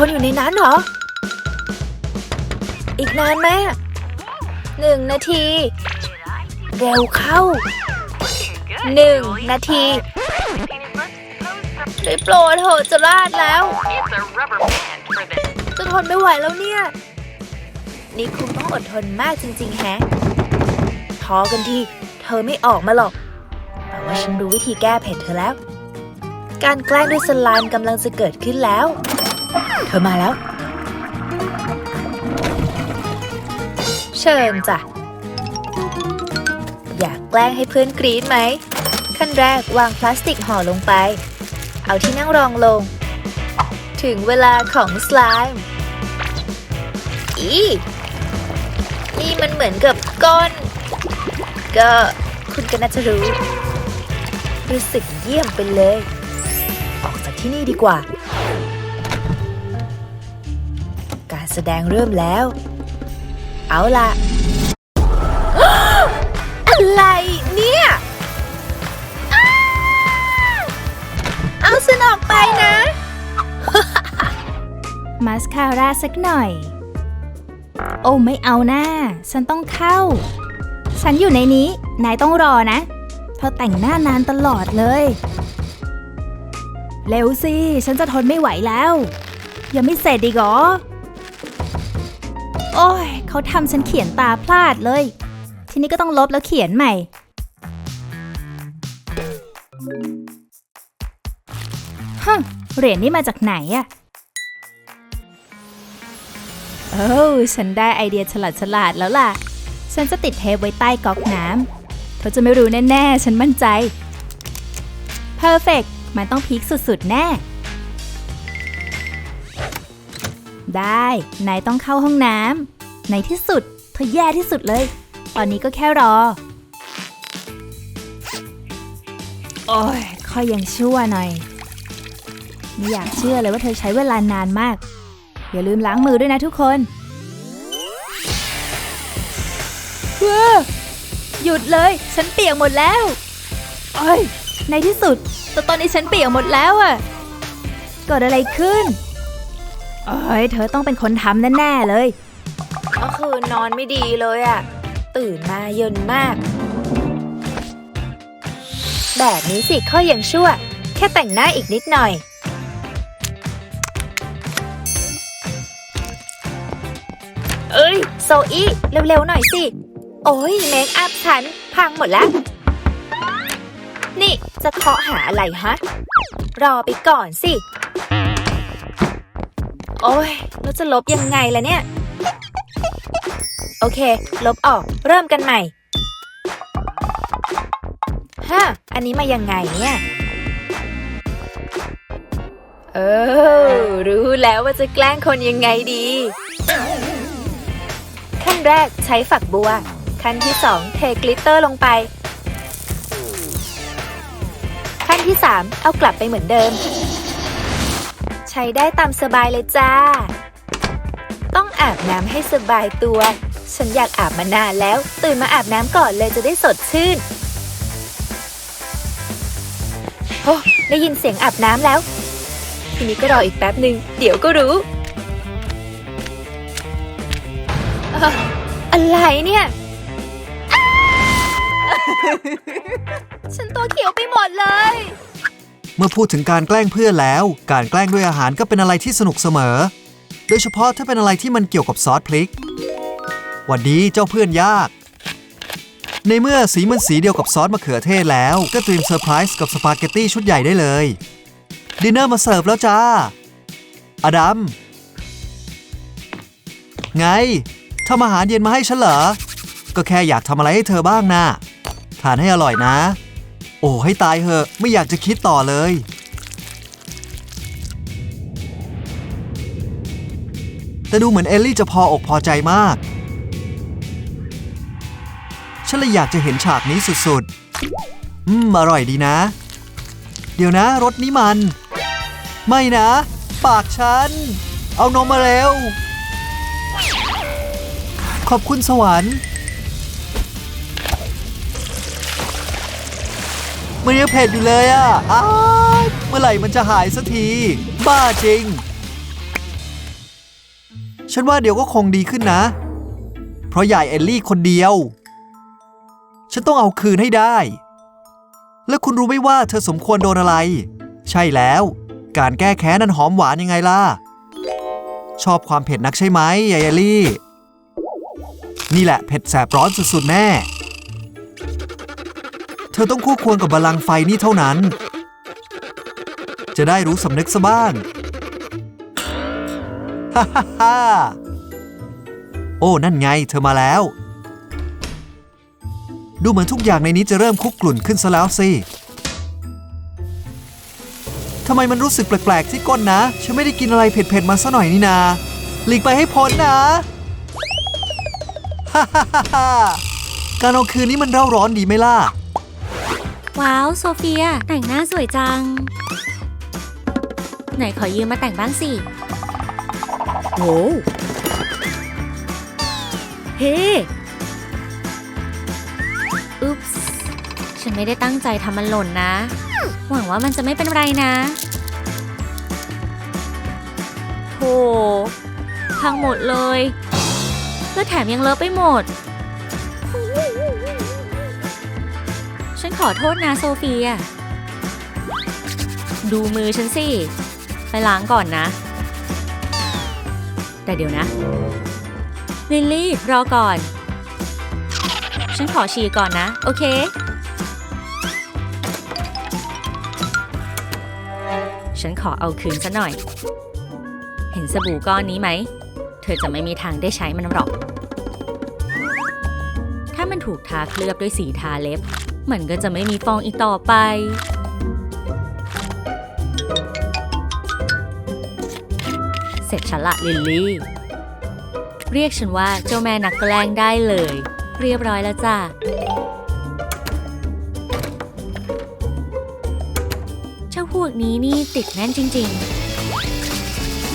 คนอยู่ในนั้นเหรอ อีกนานไหมหนึ่งนาที เร็วเข้าหนึ่งนาทีได้โปรดเถอะจะลาดแล้ว จะทนไม่ไหวแล้วเนี่ย นี่คุณต้องอดทนมากจริงๆแฮะพอกันทีเธอไม่ออกมาหรอก แต่ว่าฉันรู้วิธีแก้เผ็ดเธอแล้ว การแกล้งด้วยสลามกำลังจะเกิดขึ้นแล้ว เธอมาแล้ว เชิญจ้ะ อยากแกล้งให้เพื่อนกรี๊ดไหม ขั้นแรกวางพลาสติกห่อลงไป เอาที่นั่งรองลง ถึงเวลาของสไลม์อีนี่มันเหมือนกับก้อนก็คุณก็น่าจะรู้ รู้สึกเยี่ยมไปเลย ออกจากที่นี่ดีกว่า แสดงเริ่มแล้ว เอาล่ะ อะไรเนี่ยอเอาฉันออกไปนะมาสคาร่าสักหน่อย โอ้ไม่เอาหน้า ฉันต้องเข้า ฉันอยู่ในนี้ นายต้องรอนะ เธอแต่งหน้านานตลอดเลย เร็วสิ ฉันจะทนไม่ไหวแล้ว ยังไม่เสร็จอีกหรอ โอ้ยเขาทำฉันเขียนตาพลาดเลย ทีนี้ก็ต้องลบแล้วเขียนใหม่ ฮึเหรียญนี่มาจากไหนอะโอ้ฉันได้ไอเดียฉลาดฉลาดแล้วล่ะ ฉันจะติดเทปไว้ใต้ก๊อกน้ำเขาจะไม่รู้แน่ ๆ ฉันมั่นใจ Perfect มันต้องพีคสุด ๆ แน่ ได้ นายต้องเข้าห้องน้ำในที่สุด เธอแย่ที่สุดเลย ตอนนี้ก็แค่รอ โอ้ยค่อยยังชั่วหน่อย ไม่อยากเชื่อเลยว่าเธอใช้เวลานานมาก อย่าลืมล้างมือด้วยนะทุกคนเว้อหยุดเลย ฉันเปียกหมดแล้วโอ้ยในที่สุดแต่ตอนนี้ฉันเปียกหมดแล้วอะเกิดอะไรขึ้น โอ้ยเธอต้องเป็นคนทำแน่ๆเลย ก็คือนอนไม่ดีเลยอะตื่นมาเย็นมาก แบบนี้สิข้อยังชั่ว แค่แต่งหน้าอีกนิดหน่อย เอ้ย โซอี้ เร็วๆหน่อยสิ โอ้ยเมคอัพฉัน พังหมดแล้ว นี่จะเคาะหาอะไรฮะ รอไปก่อนสิ โอ้ยแล้วจะลบยังไงล่ะเนี่ย โอเค ลบออก เริ่มกันใหม่ฮะอันนี้มายังไงเนี่ยเออรู้แล้วว่าจะแกล้งคนยังไงดี ขั้นแรกใช้ฝักบัว ขั้นที่สองเทกลิตเตอร์ลงไป ขั้นที่สามเอากลับไปเหมือนเดิม ใช้ได้ตามสบายเลยจ้า ต้องอาบน้ำให้สบายตัว ฉันอยากอาบมานานแล้ว ตื่นมาอาบน้ำก่อนเลยจะได้สดชื่นโอ้ได้ยินเสียงอาบน้ำแล้ว ทีนี้ก็รออีกแป๊บหนึ่งเดี๋ยวก็รู้ออะไรเนี่ย ฉันตัวเขียวไปหมดเลย เมื่อพูดถึงการแกล้งเพื่อนแล้ว การแกล้งด้วยอาหารก็เป็นอะไรที่สนุกเสมอ โดยเฉพาะถ้าเป็นอะไรที่มันเกี่ยวกับซอสพริก วัดดีเจ้าเพื่อนยาก ในเมื่อสีมันสีเดียวกับซอสมะเขือเทศแล้ว ก็เตรียมเซอร์ไพรส์กับสปาเกตตี้ชุดใหญ่ได้เลย ดินเนอร์มาเสิร์ฟแล้วจ้า อดัม ไงทำอาหารเย็นมาให้ฉันเหรอ ก็แค่อยากทำอะไรให้เธอบ้างนะทานให้อร่อยนะ โอ้ให้ตายเหอะ ไม่อยากจะคิดต่อเลย แต่ดูเหมือนเอลลี่จะพออกพอใจมาก ฉันเลยอยากจะเห็นฉากนี้สุดๆ อืม อร่อยดีนะ เดี๋ยวนะรสนี้มัน ไม่นะ ปากฉัน เอานมมาเร็ว ขอบคุณสวรรค์ มันยังเผ็ดอยู่เลยอะอ้าเมื่อไหร่มันจะหายสักที บ้าจริง ฉันว่าเดี๋ยวก็คงดีขึ้นนะ เพราะยายเอลลี่คนเดียว ฉันต้องเอาคืนให้ได้ แล้วคุณรู้ไหมว่าเธอสมควรโดนอะไร ใช่แล้ว การแก้แค้นนั้นหอมหวานยังไงล่ะ ชอบความเผ็ดนักใช่ไหมยายเอลลี่ นี่แหละเผ็ดแสบร้อนสุดๆแน่ ธอต้องคู่ควรกับบัลลังก์ไฟนี่เท่านั้น จะได้รู้สำนึกซะบ้าง ฮ่าฮ่าฮ่าโอ้ นั่นไง เธอมาแล้ว ดูเหมือนทุกอย่างในนี้จะเริ่มคุกกลุ่นขึ้นซะแล้วสิ ทำไมมันรู้สึกแปลก ๆ ที่ก้นนะ ฉันไม่ได้กินอะไรเผ็ด ๆ มาซะหน่อยนี่นา หลีกไปให้พ้นนะ ฮ่าฮ่าฮ่าฮ่าการเอาคืนนี้มันเร่าร้อนดีไหมล่ะ ว้าว โซเฟีย แต่งหน้าสวยจัง ไหนขอยืมมาแต่งบ้างสิ โว้วเฮ้อุ๊ปส์ฉันไม่ได้ตั้งใจทำมันหล่นนะ หวังว่ามันจะไม่เป็นไรนะโธ่พังหมดเลยแล้วแถมยังเลอะไปหมด ขอโทษนะโซเฟีย ดูมือฉันสิ ไปล้างก่อนนะ แต่เดี๋ยวนะ ลิลลี่รอก่อน ฉันขอฉี่ก่อนนะ โอเค ฉันขอเอาคืนซะหน่อย เห็นสบู่ก้อนนี้ไหม เธอจะไม่มีทางได้ใช้มันหรอก ถ้ามันถูกทาเคลือบด้วยสีทาเล็บ มันก็จะไม่มีฟองอีกต่อไป เสร็จฉันละลิลลี่ เรียกฉันว่าเจ้าแม่นักแกล้งได้เลย เรียบร้อยแล้วจ้ะเจ้าพวกนี้นี่ติดแน่นจริง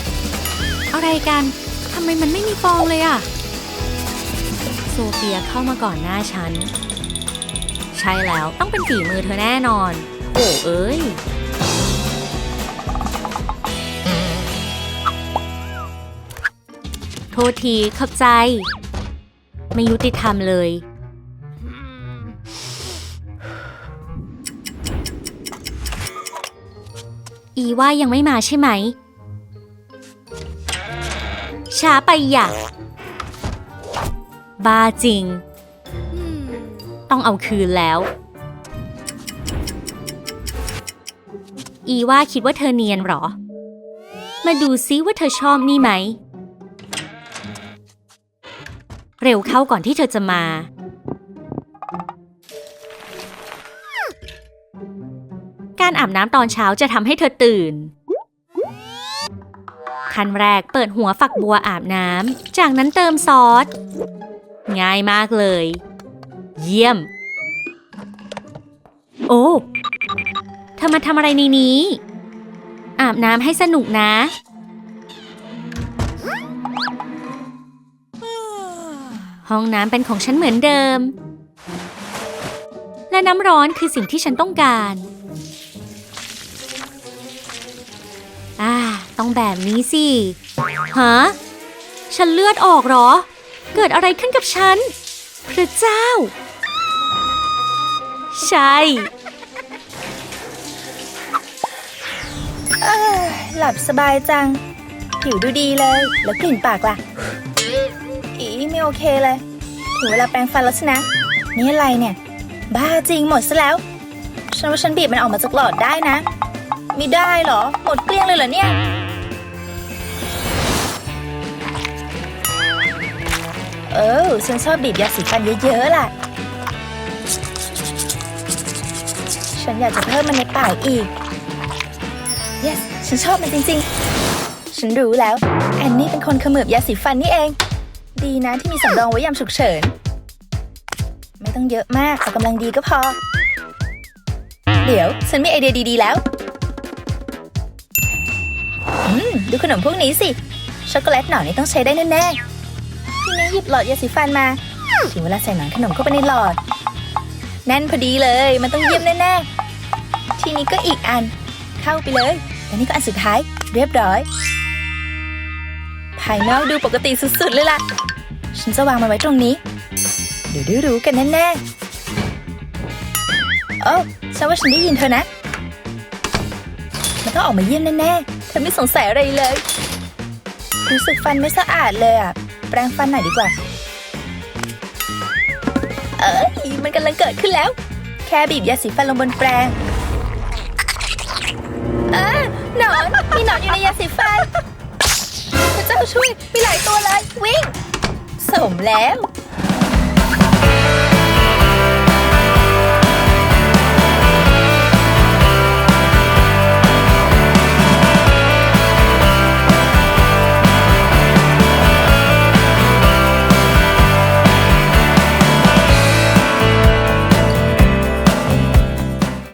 ๆ อะไรกันทำไมมันไม่มีฟองเลยอะโซเฟียเข้ามาก่อนหน้าฉัน ใช่แล้ว ต้องเป็นฝีมือเธอแน่นอน โอ้เอ้ย โทษทีขอบใจ ไม่ยุติธรรมเลย อีว่ายังไม่มาใช่ไหม ช้าไปอย่าบ้าจริง ต้องเอาคืนแล้ว อีว่าคิดว่าเธอเนียนหรอ มาดูซิว่าเธอชอบนี่ไหม เร็วเข้าก่อนที่เธอจะมา การอาบน้ำตอนเช้าจะทำให้เธอตื่นขั้นแรกเปิดหัวฝักบัวอาบน้ำ จากนั้นเติมซอส ง่ายมากเลย เยี่ยม โอ้เธอมาทำอะไรในนี้ อาบน้ำให้สนุกนะ ห้องน้ำเป็นของฉันเหมือนเดิม และน้ำร้อนคือสิ่งที่ฉันต้องการอ่า ต้องแบบนี้สิ ฮะ ฉันเลือดออกเหรอ เกิดอะไรขึ้นกับฉัน พระเจ้า ใช่ หลับสบายจัง ผิวดูดีเลย แล้วกลิ่นปากล่ะ อีไม่โอเคเลยถึงเวลาแปรงฟันแล้วสินะ นี่อะไรเนี่ย บ้าจริงหมดซะแล้ว ฉันว่าฉันบีบมันออกมาจากหลอดได้นะ ไม่ได้เหรอ หมดเกลี้ยงเลยเหรอเนี่ยเออฉันชอบบีบยาสีฟันเยอะๆล่ะ ฉันอยากจะเพิ่มมันในปากอีก yes ฉันชอบมันจริงๆ ฉันรู้แล้ว แอนนี่เป็นคนขมือบยาสีฟันนี่เอง ดีนะที่มีสำรองไว้ยามฉุกเฉิน ไม่ต้องเยอะมากแต่กำลังดีก็พอ เดี๋ยว ฉันมีไอเดียดีๆแล้ว อืม ดูขนมพวกนี้สิ ช็อกโกแลตหนอนนี่ต้องใช้ได้แน่ๆ ทีนี้หยิบหลอดยาสีฟันมา ถึงเวลาใส่หนอนขนมเข้าไปในหลอด แน่นพอดีเลย มันต้องเยี่ยมแน่ๆ ทีนี้ก็อีกอัน เข้าไปเลยและนี่ก็อันสุดท้าย เรียบร้อย ภายนอกดูปกติสุดๆเลยล่ะ ฉันจะวางมันไว้ตรงนี้ เดี๋ยวได้รู้กันแน่ๆ โอ้ฉันว่าฉันได้ยินเธอนะ มันต้องออกมาเยี่ยมแน่ๆ เธอไม่สงสัยอะไรเลย รู้สึกฟันไม่สะอาดเลยอะ แปรงฟันหน่อยดีกว่า เอ้ยมัน กำลังเกิดขึ้นแล้ว แค่บีบยาสีฟันลงบนแปรงเออหนอนมีหนอนอยู่ในยาสีฟันพระเจ้าช่วยมีหลายตัวเลยวิ่ง สมแล้ว